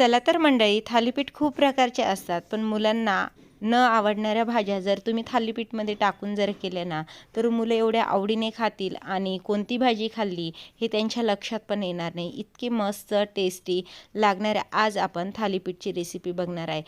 चला तर मंडळी थालीपीठ खूप प्रकारचे असतात पण मुलांना न आवडणाऱ्या भाज्या जर तुम्ही थालीपीठमध्ये टाकून जर केल्या ना तर मुलं एवढ्या आवडीने खातील आणि कोणती भाजी खाल्ली हे त्यांच्या लक्षात पण येणार नाही. इतकी मस्त टेस्टी लागणाऱ्या आज आपण थालीपीठची रेसिपी बघणार आहे.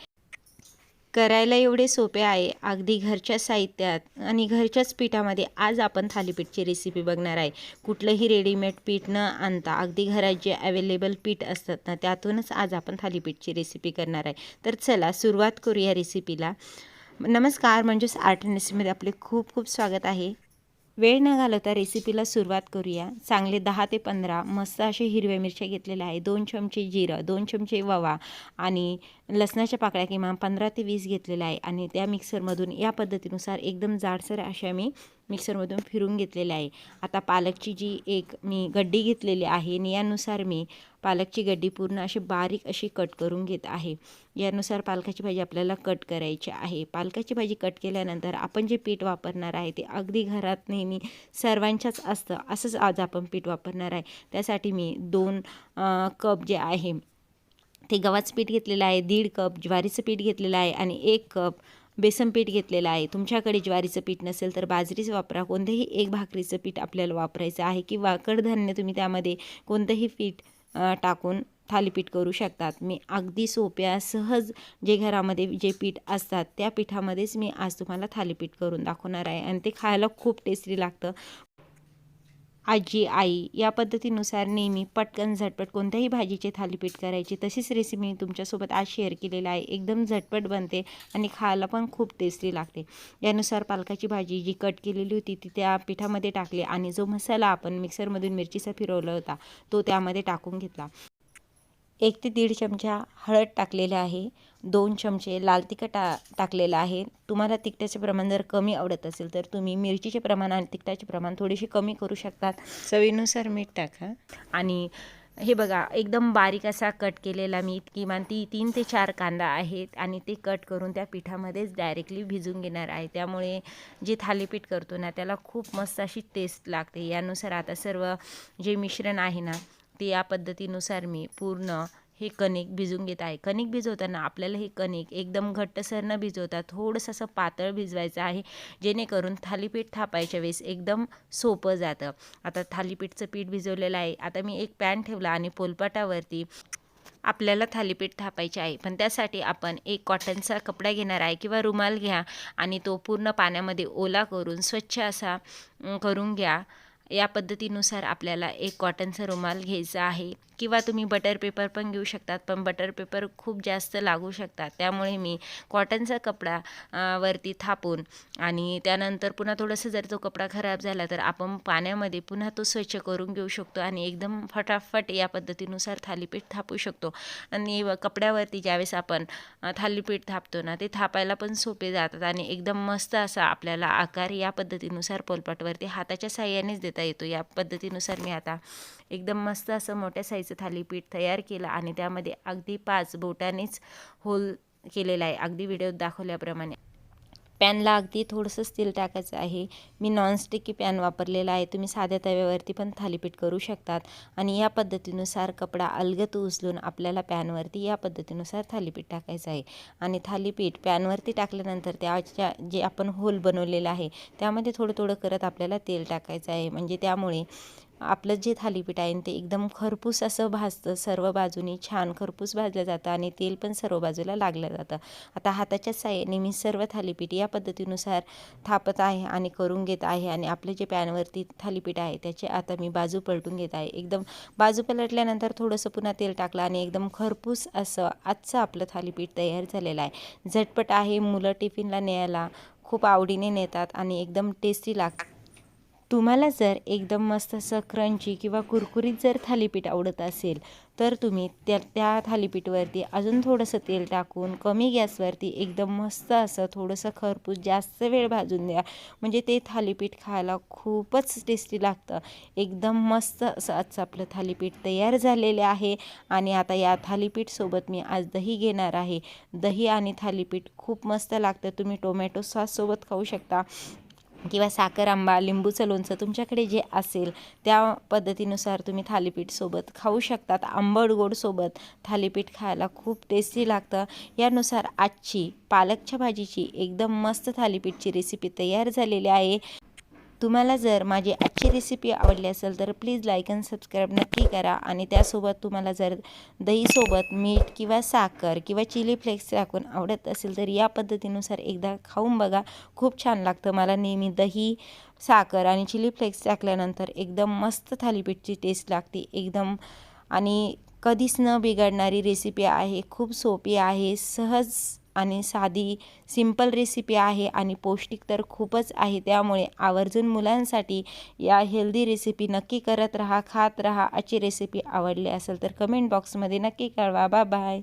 करायला एवढे सोपे आहे. अगदी घरच्या साहित्यात आणि घरच्याच पिठामध्ये आज आपण थालीपीठची रेसिपी बघणार आहे. कुठलंही रेडीमेड पीठ न आणता अगदी घरात जे अवेलेबल पीठ असतात ना त्यातूनच आज आपण थालीपीठची रेसिपी करणार आहे. तर चला सुरुवात करूया रेसिपीला नमस्कार म्हणजेच आर्ट अँड रेसिपीमध्ये आपले खूप खूप स्वागत आहे. वेळ न घालवता रेसिपीला सुरुवात करूया. चांगले दहा ते पंधरा मस्त असे हिरव्या मिरच्या घेतलेल्या आहे दोन चमचे जिरं दोन चमचे ववा आणि लसणाच्या पाकळ्या किमान पंधरा ते वीस घेतलेल्या आहे आणि त्या मिक्सरमधून या पद्धतीनुसार एकदम जाडसर अशा मी मिक्सरमधून फिरून घेतलेलं आहे. आता पालकची जी एक मी गड्डी घेतलेली आहे आणि यानुसार मी पालकची गड्डी पूर्ण अशी बारीक अशी कट करून घेत आहे. यानुसार पालकाची भाजी आपल्याला कट करायची आहे. पालकाची भाजी कट केल्यानंतर आपण जे पीठ वापरणार आहे ते अगदी घरात नेहमी सर्वांच्याच असतं असंच आज आपण पीठ वापरणार आहे. त्यासाठी मी दोन कप जे आहे ते गव्हाचं पीठ घेतलेलं आहे दीड कप ज्वारीचं पीठ घेतलेलं आहे आणि एक कप बेसन पीठ घेतलेलं आहे. तुमच्याकडे ज्वारीचं पीठ नसेल तर बाजरीचं वापरा. कोणतंही एक भाकरीचं पीठ आपल्याला वापरायचं आहे किंवा कडधान्य तुम्ही त्यामध्ये कोणतंही पीठ टाकून थालीपीठ करू शकतात. मी अगदी सोप्या सहज जे घरामध्ये जे पीठ असतात त्या पिठामध्येच मी आज तुम्हाला थालीपीठ करून दाखवणार आहे. आणि ते खायला खूप टेस्टी लागतं. आजी आई या पद्धतीनुसार नेहमी पटकन झटपट कोणत्याही भाजीचे थालीपीठ करायची. तशीच रेसिपी मी तुमच्यासोबत आज शेअर केलेलं आहे. एकदम झटपट बनते आणि खायला पण खूप टेस्टी लागते. यानुसार पालकाची भाजी जी कट केलेली होती ती त्या पिठामध्ये टाकली आणि जो मसाला आपण मिक्सरमधून मिरचीचा फिरवला होता तो त्यामध्ये टाकून घेतला. एक ते दीड चमचा हळद टाकलेला आहे. दोन चमचे लाल तिखट टा टाकलेलं आहे. तुम्हाला तिखटाचे प्रमाण जर कमी आवडत असेल तर तुम्ही मिरचीचे प्रमाण आणि तिखटाचे प्रमाण थोडीशी कमी करू शकतात. चवीनुसार मीठ टाका. आणि हे बघा एकदम बारीक असा कट केलेला मी किमान ती तीन ते चार कांदा आहेत आणि ते कट करून त्या पिठामध्येच डायरेक्टली भिजून घेणार आहे. त्यामुळे जे थालीपीठ करतो ना त्याला खूप मस्त अशी टेस्ट लागते. यानुसार आता सर्व जे मिश्रण आहे ना ते या पद्धतीनुसार मी पूर्ण हे कणिक भिजून घेत आहे. कणिक भिजवताना आपल्याला हे कणिक एकदम घट्टसर न भिजवता थोडंसं असं पातळ भिजवायचं आहे जेणेकरून थालीपीठ थापायच्या वेळेस एकदम सोपं जातं. आता थालीपीठचं पीठ भिजवलेलं आहे. आता मी एक पॅन ठेवला आणि पोलपाटावरती आपल्याला थालीपीठ थापायचे आहे. पण त्यासाठी आपण एक कॉटनचा कपडा घेणार आहे किंवा रुमाल घ्या आणि तो पूर्ण पाण्यामध्ये ओला करून स्वच्छ असा करून घ्या. या पद्धतीनुसार आपल्याला एक कॉटनचा रुमाल घ्यायचा आहे. किंवा तुम्ही बटर पेपर पण घेऊ शकतात पण बटर पेपर खूप जास्त लागू शकतात. त्यामुळे मी कॉटनचा कपडा वरती थापून आणि त्यानंतर पुन्हा थोडंसं जर तो कपडा खराब झाला तर आपण पाण्यामध्ये पुन्हा तो स्वच्छ करून घेऊ शकतो आणि एकदम फटाफट या पद्धतीनुसार थालीपीठ थापू शकतो. आणि कपड्यावरती ज्यावेळेस आपण थालीपीठ थापतो ना ते थापायला पण सोपे जातात आणि एकदम मस्त असा आपल्याला आकार या पद्धतीनुसार पोलपाटवरती हाताच्या साह्यानेच देता येतो. या पद्धतीनुसार मी आता एकदम मस्त असं मोठ्या साईज साईजचं थालीपीठ तयार केलं आणि त्यामध्ये अगदी पाच बोटानेच होल केलेला आहे. अगदी व्हिडिओत दाखवल्याप्रमाणे. पॅनला अगदी थोडंसंच तेल टाकायचं आहे. मी नॉनस्टिकी पॅन वापरलेला आहे. तुम्ही साध्या तव्यावरती पण थालीपीठ करू शकतात. आणि या पद्धतीनुसार कपडा अलगत उचलून आपल्याला पॅनवरती या पद्धतीनुसार थालीपीठ टाकायचं आहे. आणि थालीपीठ पॅनवरती टाकल्यानंतर त्याच्या जे आपण होल बनवलेलं आहे त्यामध्ये थोडं थोडं करत आपल्याला तेल टाकायचं आहे. म्हणजे त्यामुळे आपलं जे थालीपीठ आहे ते एकदम खरपूस असं भाजतं सर्व बाजूनी छान खरपूस भाजलं जातं आणि तेल पण सर्व बाजूला लागलं जातं. आता हाताच्या साह्याने मी सर्व थालीपीठ या पद्धतीनुसार थापत आहे आणि करून घेत आहे आणि आपलं जे पॅनवरती थालीपीठ आहे त्याचे आता मी बाजू पलटून घेत आहे. एकदम बाजू पलटल्यानंतर थोडंसं पुन्हा तेल टाकलं आणि एकदम खरपूस असं आजचं आपलं थालीपीठ तयार झालेलं आहे. झटपट आहे मुलं टिफिनला न्यायला खूप आवडीने नेतात आणि एकदम टेस्टी लागतं. तुम्हाला जर एकदम मस्त असं क्रंची किंवा कुरकुरीत जर थालीपीठ आवडत असेल तर तुम्ही त्या त्या थालीपीठवरती अजून थोडंसं तेल टाकून कमी गॅसवरती एकदम मस्त असं थोडंसं खरपूस जास्त वेळ भाजून द्या. म्हणजे ते थालीपीठ खायला खूपच टेस्टी लागतं. एकदम मस्त असं आजचं आपलं थालीपीठ तयार झालेले आहे. आणि आता या थालीपीठसोबत मी आज दही घेणार आहे. दही आणि थालीपीठ खूप मस्त लागतं. तुम्ही टोमॅटो सॉससोबत खाऊ शकता. किंवा साखर आंबा लिंबूचं लोणचं तुमच्याकडे जे असेल त्या पद्धतीनुसार तुम्ही थालीपीठसोबत खाऊ शकतात. आंबट गोड सोबत थालीपीठ खायला खूप टेस्टी लागतं. यानुसार आजची पालकच्या भाजीची एकदम मस्त थालीपीठची रेसिपी तयार झालेली आहे. तुम्हाला जर माझी आजची रेसिपी आवडली असेल तर प्लीज लाईक अँड सबस्क्राईब नक्की करा. आणि त्यासोबत तुम्हाला जर दहीसोबत मीठ किंवा साखर किंवा चिली फ्लेक्स टाकून आवडत असेल तर या पद्धतीनुसार एकदा खाऊन बघा. खूप छान लागतं. मला नेहमी दही साखर आणि चिली फ्लेक्स टाकल्यानंतर एकदम मस्त थालीपीठची टेस्ट लागते. एकदम आणि कधीच न बिघडणारी रेसिपी आहे. खूप सोपी आहे. सहज आणि साधी सिंपल रेसिपी आहे आणि पौष्टिक तर खूपच आहे. त्यामुळे आवर्जून मुलांसाठी या हेल्दी रेसिपी नक्की करत राहा खात राहा. अशी रेसिपी आवडली असेल तर कमेंट बॉक्समध्ये नक्की कळवा. बा बाय